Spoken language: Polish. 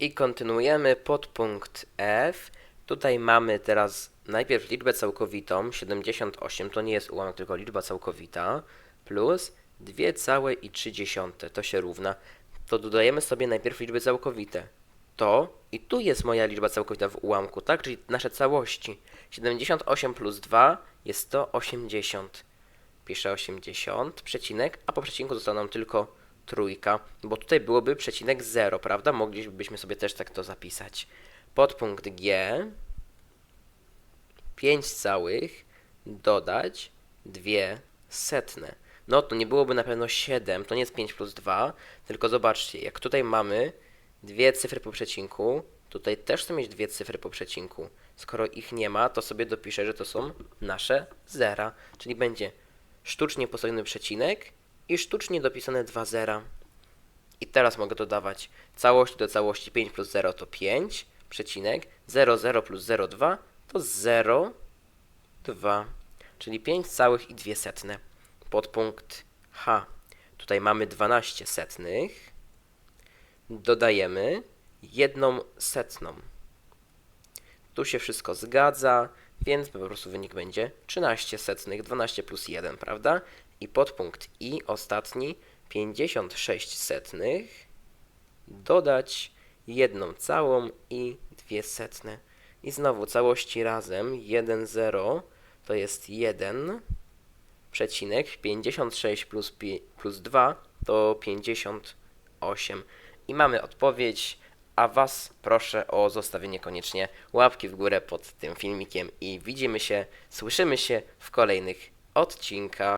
I kontynuujemy podpunkt F. Tutaj mamy teraz najpierw liczbę całkowitą, 78, to nie jest ułamek, tylko liczba całkowita, plus 2,3, to się równa. To dodajemy sobie najpierw liczby całkowite. To i tu jest moja liczba całkowita w ułamku, tak? Czyli nasze całości. 78 plus 2 jest to 80. Piszę 80, przecinek, a po przecinku zostaną tylko trójka, bo tutaj byłoby przecinek 0, prawda? Moglibyśmy sobie też tak to zapisać. Podpunkt G 5 całych dodać 2 setne. No to nie byłoby na pewno 7, to nie jest 5 plus 2, tylko zobaczcie, jak tutaj mamy dwie cyfry po przecinku, tutaj też chcę mieć dwie cyfry po przecinku. Skoro ich nie ma, to sobie dopiszę, że to są nasze zera, czyli będzie sztucznie postawiony przecinek i sztucznie dopisane dwa zera. I teraz mogę dodawać całość do całości 5 plus 0 to 5, przecinek 0, 0 plus 0, 2 to 0, 2, czyli 5 całych i 2 setne. Podpunkt H. Tutaj mamy 12 setnych. Dodajemy jedną setną. Tu się wszystko zgadza, więc po prostu wynik będzie 13 setnych, 12 plus 1, prawda? I podpunkt I, ostatni, 56 setnych, dodać jedną całą i dwie setne. I znowu całości razem, 1, 0, to jest 1, przecinek, 56 plus, pi, plus 2 to 58. I mamy odpowiedź, a Was proszę o zostawienie koniecznie łapki w górę pod tym filmikiem i widzimy się, słyszymy się w kolejnych odcinkach.